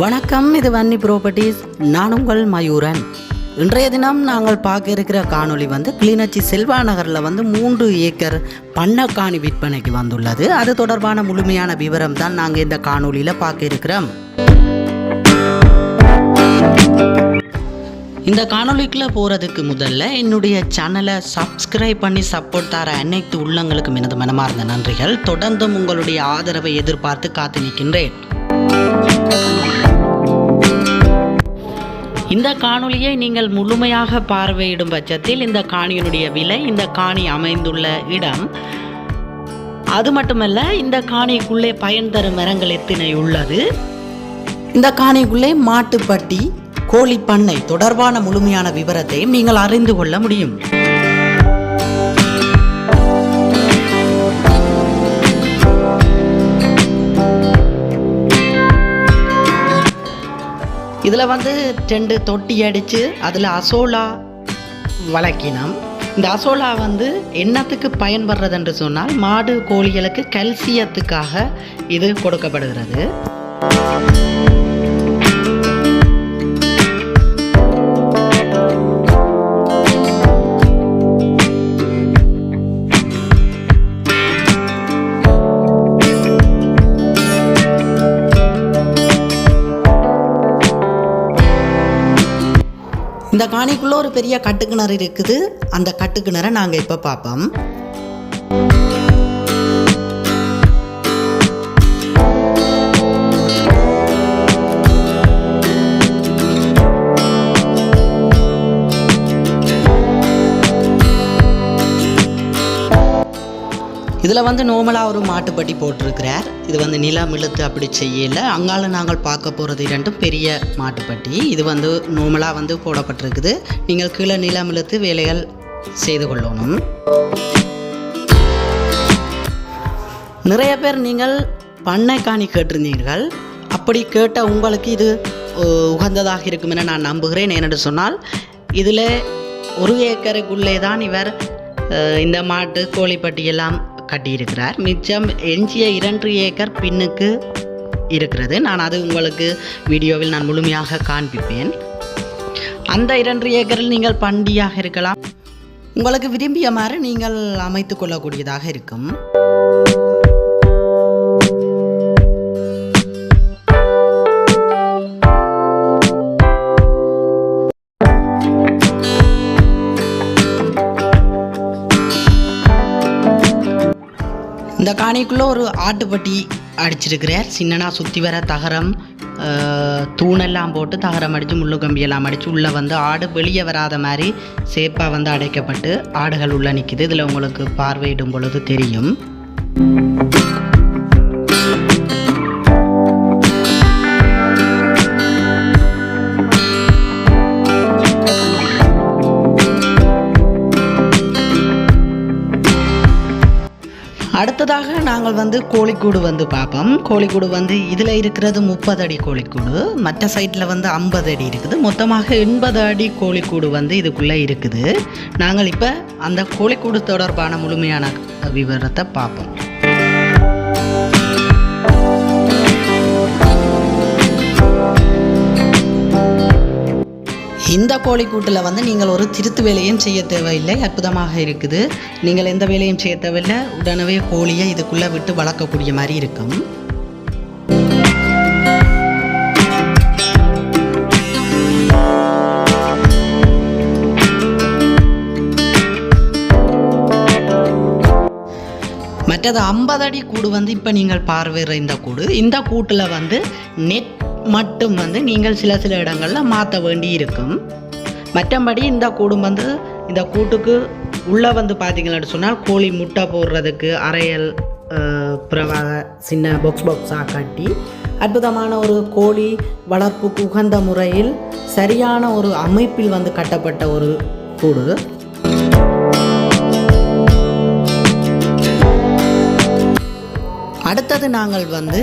வணக்கம் இது வன்னி ப்ராப்பர்ட்டிஸ் நான் உங்கள் மயூரன். இன்றைய தினம் நாங்கள் பார்க்க இருக்கிற காணொளி வந்து கிளிநொச்சி செல்வா நகரில் வந்து மூன்று ஏக்கர் பண்ணக்காணி விற்பனைக்கு வந்துள்ளது. அது தொடர்பான முழுமையான விவரம் தான் நாங்கள் இந்த காணொளியில் பார்க்க இருக்கிறோம். இந்த காணொலிக்குள்ளே போகிறதுக்கு முதல்ல என்னுடைய சேனலை சப்ஸ்கிரைப் பண்ணி சப்போர்ட் தர அனைத்து உள்ளங்களுக்கும் எனது மனமார்ந்த நன்றிகள். தொடர்ந்தும் உங்களுடைய ஆதரவை எதிர்பார்த்து காத்து நிற்கின்றேன். இந்த காணொளியை நீங்கள் முழுமையாக பார்வையிடும் பட்சத்தில் இந்த காணியினுடைய விலை இந்த காணி அமைந்துள்ள இடம். அது மட்டுமல்ல இந்த காணிக்குள்ளே பயன் தரும் மரங்கள் எத்தனை உள்ளது? இந்த காணிக்குள்ளே மாட்டுப்பட்டி கோழி பண்ணை தொடர்பான முழுமையான விவரத்தையும் நீங்கள் அறிந்து கொள்ள முடியும். இதில் வந்து ரெண்டு தொட்டி அடித்து அதில் அசோலா வளர்க்கினோம். இந்த அசோலா வந்து என்னத்துக்கு பயன்படுறது என்று சொன்னால் மாடு கோழிகளுக்கு கல்சியத்துக்காக இது கொடுக்கப்படுகிறது. இந்த காணிக்குள்ளே ஒரு பெரிய கட்டுக்கிணறு இருக்குது. அந்த கட்டுக்கிணறை நாங்கள் இப்போ பார்ப்போம் இதில் வந்து நோமலாக ஒரு மாட்டுப்பட்டி போட்டிருக்கிறார். இது வந்து நிலம் இழுத்து அப்படி செய்யல. அங்கால நாங்கள் பார்க்க போகிறது இரண்டும் பெரிய மாட்டுப்பட்டி. இது வந்து நோமலாக வந்து போடப்பட்டிருக்குது. நீங்கள் கீழே நிலம் இழுத்து வேலைகள் செய்து கொள்ளணும். நிறைய பேர் நீங்கள் பண்ணை காணி கேட்டிருந்தீர்கள். அப்படி கேட்ட உங்களுக்கு இது உகந்ததாக இருக்கும் என நான் நம்புகிறேன் ஏனென்று சொன்னால் இதில் ஒரு ஏக்கருக்குள்ளே தான் இவர் இந்த மாட்டு கோழிப்பட்டி எல்லாம் கட்டியிருக்கிறார். மிச்சம் எஞ்சிய இரண்டு ஏக்கர் பின்னுக்கு இருக்கிறது. நான் அது உங்களுக்கு வீடியோவில் நான் முழுமையாக காண்பிப்பேன். அந்த இரண்டு ஏக்கரில் நீங்கள் பண்டியாக இருக்கலாம். உங்களுக்கு விரும்பிய மாதிரி நீங்கள் அமைத்து கொள்ளக்கூடியதாக இருக்கும். இந்த காணிக்குள்ளே ஒரு ஆட்டுப்பட்டி அடிச்சிருக்கிறார். சின்னனா சுற்றி வர தகரம் தூணெல்லாம் போட்டு தகரம் அடித்து முள்ளு கம்பியெல்லாம் அடித்து உள்ளே வந்து ஆடு வெளியே வராத மாதிரி சேப்பாக வந்து அடைக்கப்பட்டு ஆடுகள் உள்ளே நிற்கிது இதில் உங்களுக்கு பார்வையிடும் பொழுது தெரியும். நாங்கள் வந்து கோழிக்கூடு வந்து பார்ப்போம். கோழிக்கூடு வந்து இதில் இருக்கிறது முப்பது அடி கோழிக்கூடு. மற்ற சைட்டில் வந்து ஐம்பது அடி இருக்குது. மொத்தமாக எண்பது அடி கோழிக்கூடு வந்து இதுக்குள்ளே இருக்குது. நாங்கள் இப்போ அந்த கோழிக்கூடு தொடர்பான முழுமையான விவரத்தை பார்ப்போம். இந்த கோழிக்கூட்டில் வந்து நீங்கள் ஒரு திருத்து வேலையும் செய்ய தேவையில்லை அற்புதமாக இருக்குது. நீங்கள் எந்த வேலையும் செய்ய தேவையில்லை உடனே கோழியை இதுக்குள்ளே விட்டு வளர்க்கக்கூடிய மாதிரி இருக்கும். மற்றது ஐம்பது அடி கூடு வந்து இப்போ நீங்கள் பார்வையிற இந்த கூடு. இந்த கூட்டில் வந்து நெட் மட்டும் வந்து நீங்கள் சில சில இடங்களில் மாற்ற வேண்டி இருக்கும் மற்றபடி இந்த கூடு வந்து இந்த கூட்டுக்கு உள்ளே வந்து பார்த்தீங்கன்னு சொன்னால் கோழி முட்டை போடுறதுக்கு அறையல் பிரவாக சின்ன பாக்ஸ் பாக்ஸாக கட்டி அற்புதமான ஒரு கோழி வளர்ப்புக்கு உகந்த முறையில் சரியான ஒரு அமைப்பில் வந்து கட்டப்பட்ட ஒரு கூடு. அடுத்தது நாங்கள் வந்து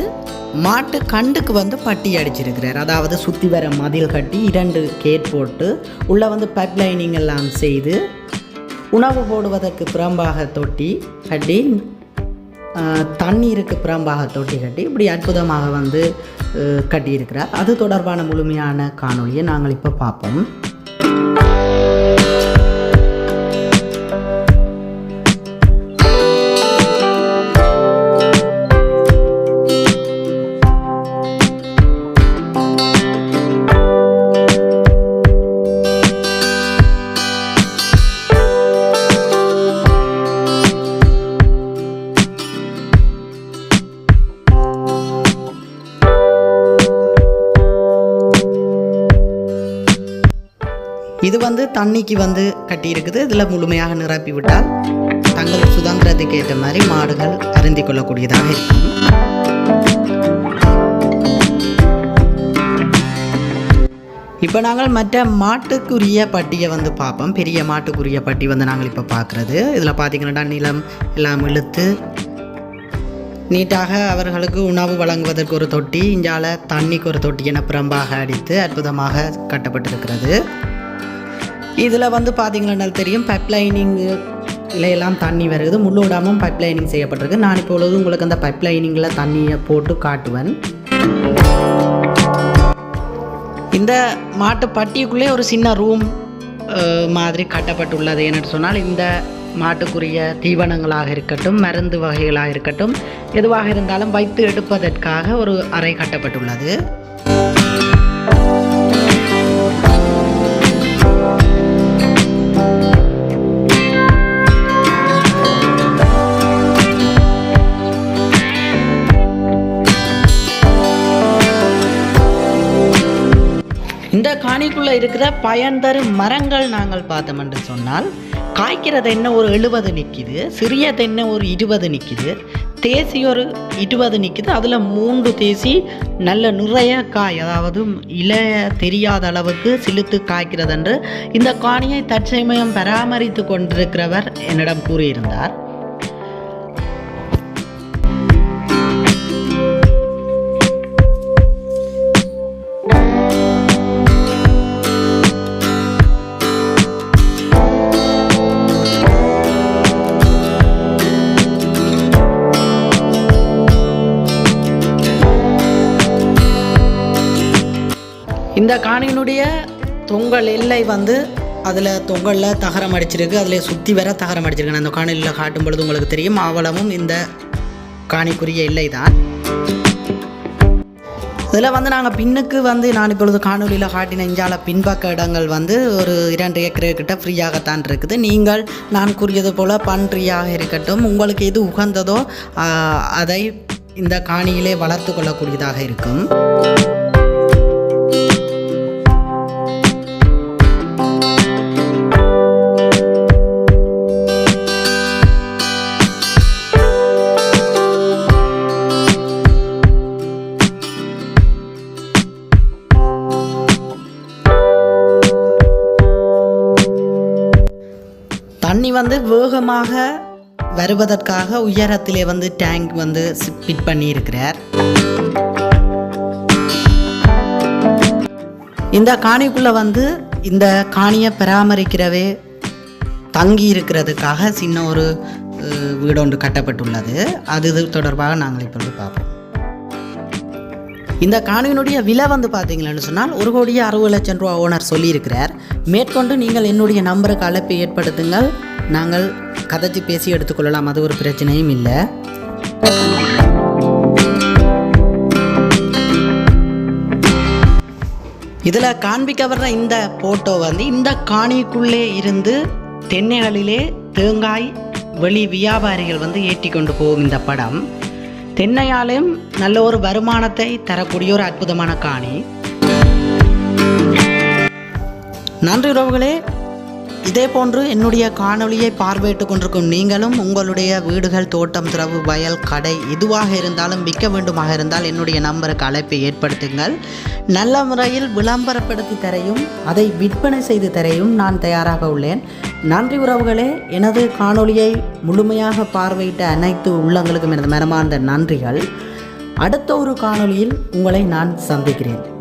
மாட்டு கண்டுக்கு வந்து பட்டி அடிச்சிருக்கிறார். அதாவது சுற்றி வர மதில் கட்டி இரண்டு கேட் போட்டு உள்ளே வந்து பைப் லைனிங் எல்லாம் செய்து உணவு போடுவதற்கு புறம்பாக தொட்டி கட்டி தண்ணீருக்கு புறம்பாக தொட்டி கட்டி இப்படி அற்புதமாக வந்து கட்டியிருக்கிறார். அது தொடர்பான முழுமையான காணொலியை நாங்கள் இப்போ பார்ப்போம். தண்ணிக்கு வந்து கட்டியிருக்குது. இதில் முழுமையாக நிரப்பி விட்டால் தங்கள் சுதந்திரத்துக்கு ஏற்ற மாதிரி மாடுகள் அருந்திக் கொள்ளக்கூடியதாக இருக்கும். இப்போ நாங்கள் மற்ற மாட்டுக்குரிய பட்டியை வந்து பார்ப்போம். பெரிய மாட்டுக்குரிய பட்டி வந்து நாங்கள் இப்போ பார்க்குறது. இதில் பார்த்தீங்கன்னா நிலம் எல்லாம் இழுத்து நீட்டாக அவர்களுக்கு உணவு வழங்குவதற்கு ஒரு தொட்டி இஞ்சால தண்ணிக்கு ஒரு தொட்டி என புறம்பாக அடித்து அற்புதமாக கட்டப்பட்டிருக்கிறது. இதில் வந்து பார்த்தீங்கன்னா தெரியும். பைப் லைனிங் எல்லாம் தண்ணி வருது. முள்ளோடாமும் பைப் லைனிங் செய்யப்பட்டிருக்கு. நான் இப்பொழுது உங்களுக்கு அந்த பைப் லைனிங்கில் தண்ணியை போட்டு காட்டுவேன். இந்த மாட்டு பட்டிக்குள்ளே ஒரு சின்ன ரூம் மாதிரி கட்டப்பட்டுள்ளது என்னென்னு சொன்னால் இந்த மாட்டுக்குரிய தீவனங்களாக இருக்கட்டும் மருந்து வகைகளாக இருக்கட்டும் எதுவாக இருந்தாலும் வைத்து எடுப்பதற்காக ஒரு அறை கட்டப்பட்டுள்ளது. காணிக்குள்ளே இருக்கிற பயன் தரும் மரங்கள் நாங்கள் பார்த்தோம் என்று சொன்னால் காய்க்கிறது என்ன ஒரு எழுபது நிற்கிது சிறிய தென்னை ஒரு இருபது நிற்கிது தேசி ஒரு இருபது நிற்கிது அதில் மூன்று தேசி நல்ல நிறைய காய் அதாவது இலைய தெரியாத அளவுக்கு சிலுத்து காய்க்கிறது என்று இந்த காணியை தற்சமயம் பராமரித்து கொண்டிருக்கிறவர் என்னிடம் கூறியிருந்தார். இந்த காணியினுடைய தொங்கல் எல்லை வந்து அதில் தொங்கலில் தகரம் அடிச்சிருக்கு. அதில் சுற்றி வர தகரம் அடிச்சிருக்கு. நான் அந்த காணொலியில் காட்டும் பொழுது உங்களுக்கு தெரியும் ஆவலமும் இந்த காணிக்குரிய எல்லை தான். இதில் வந்து நாங்கள் பின்னுக்கு வந்து நான் இப்பொழுது காணொலியில் காட்டின இஞ்சால பின்பக்க இடங்கள் வந்து ஒரு இரண்டு ஏக்கர் கிட்ட ஃப்ரீயாகத்தான் இருக்குது. நீங்கள் நான் கூறியது போல் பன்றியாக இருக்கட்டும் உங்களுக்கு எது உகந்ததோ அதை இந்த காணியிலே வளர்த்து கொள்ளக்கூடியதாக இருக்கும். வேகமாக வருவதற்காக உயரத்திலே வந்து டேங்க் வந்து ஃபிட் பண்ணியிருக்கிறார். இந்த காணிக்குள்ளே வந்து இந்த காணியை பராமரிக்கிறவே தங்கி இருக்கிறதுக்காக சின்ன ஒரு வீடு ஒன்று கட்டப்பட்டுள்ளது. அது இது தொடர்பாக நாங்கள் இப்பொழுது பார்ப்போம். இந்த காணியினுடைய விலை வந்து பார்த்தீங்களேன்னு சொன்னால் ஒரு கோடியே அறுபது லட்சம் ரூபா ஓனர் சொல்லியிருக்கிறார். மேற்கொண்டு நீங்கள் என்னுடைய நம்பருக்கு அழைப்பை ஏற்படுத்துங்கள். நாங்கள் கதைச்சி பேசி எடுத்துக்கொள்ளலாம். அது ஒரு பிரச்சனையும் இல்லை. இதில் காண்பிக்க வர்ற இந்த போட்டோ வந்து இந்த காணிக்குள்ளே இருந்து தென்னைகளிலே தேங்காய் வெளி வியாபாரிகள் வந்து ஏற்றி கொண்டு போகும் இந்த படம். தென்னையாலையும் நல்ல ஒரு வருமானத்தை தரக்கூடிய ஒரு அற்புதமான காணி. நன்றி உறவுகளே. இதே போன்று என்னுடைய காணொளியை பார்வையிட்டு கொண்டிருக்கும் நீங்களும் உங்களுடைய வீடுகள் தோட்டம் துறவு வயல் கடை எதுவாக இருந்தாலும் விற்க வேண்டுமாக இருந்தால் என்னுடைய நம்பருக்கு அழைப்பை ஏற்படுத்துங்கள். நல்ல முறையில் விளம்பரப்படுத்தி தரையும் அதை விற்பனை செய்து தரையும் நான் தயாராக உள்ளேன். நன்றி உறவுகளே எனது காணொளியை முழுமையாக பார்வையிட்ட அனைத்து உள்ளங்களுக்கும் எனது மனமார்ந்த நன்றிகள். அடுத்த ஒரு காணொளியில் உங்களை நான் சந்திக்கிறேன்.